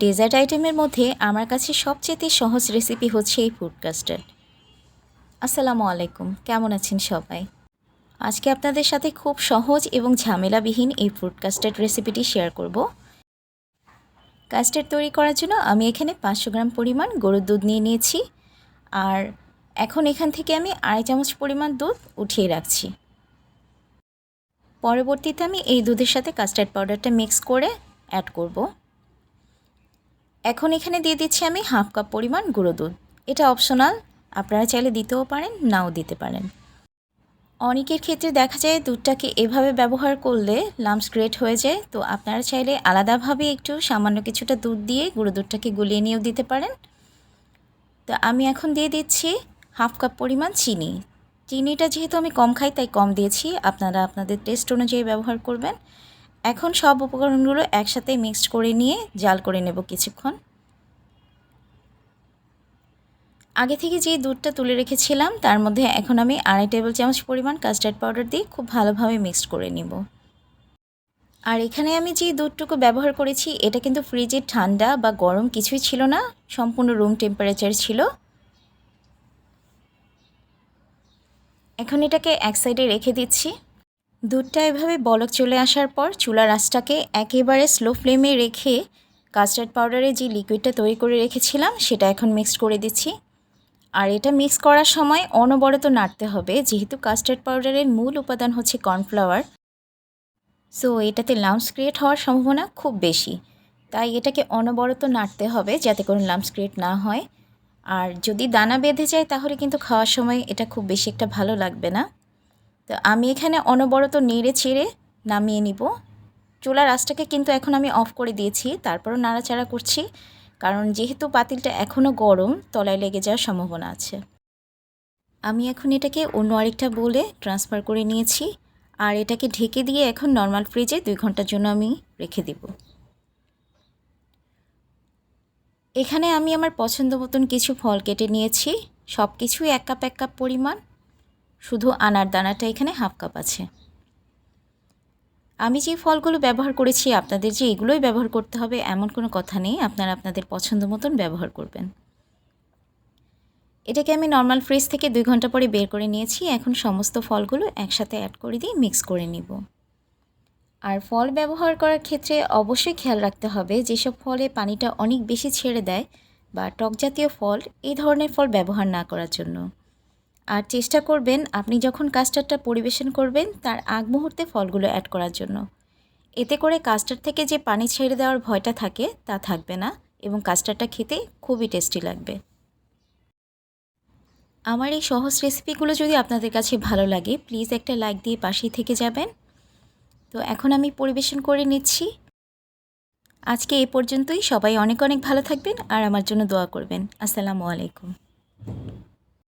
Dessert আইটেমের মধ্যে আমার কাছে সবচেয়ে সহজ রেসিপি হচ্ছে এই ফুড কাস্টার্ড আসসালামু আলাইকুম, কেমন আছেন সবাই? আজকে আপনাদের সাথে খুব সহজ এবং ঝামেলাবিহীন এই ফুড কাস্টার্ড রেসিপিটি শেয়ার করব। কাস্টার্ড তৈরি করার জন্য আমি এখানে পাঁচশো গ্রাম পরিমাণ গরুর দুধ নিয়ে নিয়েছি। আর এখন এখান থেকে আমি আড়াই চামচ পরিমাণ দুধ উঠিয়ে রাখছি। পরবর্তীতে আমি এই দুধের সাথে কাস্টার্ড পাউডারটা মিক্স করে অ্যাড করব। এখন এখানে দিয়ে দিচ্ছি আমি হাফ কাপ পরিমাণ গুঁড়ো দুধ। এটা অপশনাল, আপনারা চাইলে দিতেও পারেন, নাও দিতে পারেন। অনেকের ক্ষেত্রে দেখা যায় দুধটাকে এভাবে ব্যবহার করলে লামস গ্রেট হয়ে যায়, তো আপনারা চাইলে আলাদাভাবে একটু সামান্য কিছুটা দুধ দিয়ে গুঁড়ো দুধটাকে গুলিয়ে নিয়েও দিতে পারেন। তো আমি এখন দিয়ে দিচ্ছি হাফ কাপ পরিমাণ চিনি। চিনিটা যেহেতু আমি কম খাই, তাই কম দিয়েছি। আপনারা আপনাদের টেস্ট অনুযায়ী ব্যবহার করবেন। এখন সব উপকরণগুলো একসাথে মিক্সড করে নিয়ে জাল করে নেব কিছুক্ষণ। আগে থেকে যে দুধটা তুলে রেখেছিলাম, তার মধ্যে এখন আমি আড়াই টেবিল চামচ পরিমাণ কাস্টার্ড পাউডার দিয়ে খুব ভালোভাবে মিক্সড করে নিব। আর এখানে আমি যে দুধটুকু ব্যবহার করেছি, এটা কিন্তু ফ্রিজে ঠান্ডা বা গরম কিছুই ছিল না, সম্পূর্ণ রুম টেম্পারেচার ছিল। এখন এটাকে এক সাইডে রেখে দিচ্ছি। দুধটা এভাবে বলক চলে আসার পর চুলার আঁচটাকে একেবারে স্লো ফ্লেমে রেখে কাস্টার্ড পাউডারে যে লিকুইডটা তৈরি করে রেখেছিলাম, সেটা এখন মিক্সড করে দিচ্ছি। আর এটা মিক্স করার সময় অনবরত নাড়তে হবে, যেহেতু কাস্টার্ড পাউডারের মূল উপাদান হচ্ছে কর্নফ্লাওয়ার সো এটাতে লাম্পস ক্রিয়েট হওয়ার সম্ভাবনা খুব বেশি। তাই এটাকে অনবরত নাড়তে হবে যাতে করে লাম্পস ক্রিয়েট না হয়। আর যদি দানা বেঁধে যায়, তাহলে কিন্তু খাওয়ার সময় এটা খুব বেশি একটা ভালো লাগবে না। তো আমি এখানে অনবরত নেড়ে ছেড়ে নামিয়ে নিব। চুলার আঁচটাকে কিন্তু এখন আমি অফ করে দিয়েছি, তারপরও নাড়াচাড়া করছি, কারণ যেহেতু পাতিলটা এখনও গরম, তলায় লেগে যাওয়ার সম্ভাবনা আছে। আমি এখন এটাকে অন্য আরেকটা বলে ট্রান্সফার করে নিয়েছি, আর এটাকে ঢেকে দিয়ে এখন নর্মাল ফ্রিজে দুই ঘণ্টার জন্য আমি রেখে দিব। এখানে আমি আমার পছন্দ মতন কিছু ফল কেটে নিয়েছি সব কিছুই এক কাপ এক কাপ পরিমাণ। শুধু আনার দানাটা এখানে হাফ কাপ আছে। আমি যে ফলগুলো ব্যবহার করেছি, আপনাদের যে এগুলোই ব্যবহার করতে হবে, এমন কোনো কথা নেই, আপনারা আপনাদের পছন্দ মতন ব্যবহার করবেন। এটাকে আমি নর্মাল ফ্রিজ থেকে দুই ঘণ্টা পরে বের করে নিয়েছি, এখন সমস্ত ফলগুলো একসাথে অ্যাড করে দিয়ে মিক্স করে নিব। আর ফল ব্যবহার করার ক্ষেত্রে অবশ্যই খেয়াল রাখতে হবে, যেসব ফলে পানিটা অনেক বেশি ছেড়ে দেয় বা টক জাতীয় ফল, এই ধরনের ফল ব্যবহার না করার জন্য। আর চেষ্টা করবেন আপনি যখন কাস্টার্ডটা পরিবেশন করবেন, তার আগ মুহূর্তে ফলগুলো অ্যাড করার জন্য। এতে করে কাস্টার্ড থেকে যে পানি ছেড়ে দেওয়ার ভয়টা থাকে, তা থাকবে না এবং কাস্টার্ডটা খেতে খুবই টেস্টি লাগবে। আমার এই সহজ রেসিপিগুলো যদি আপনাদের কাছে ভালো লাগে, প্লিজ একটা লাইক দিয়ে পাশেই থেকে যাবেন। তো এখন আমি পরিবেশন করে নিচ্ছি। আজকে এ পর্যন্তই। সবাই অনেক অনেক ভালো থাকবেন আর আমার জন্য দোয়া করবেন। আসসালামু আলাইকুম।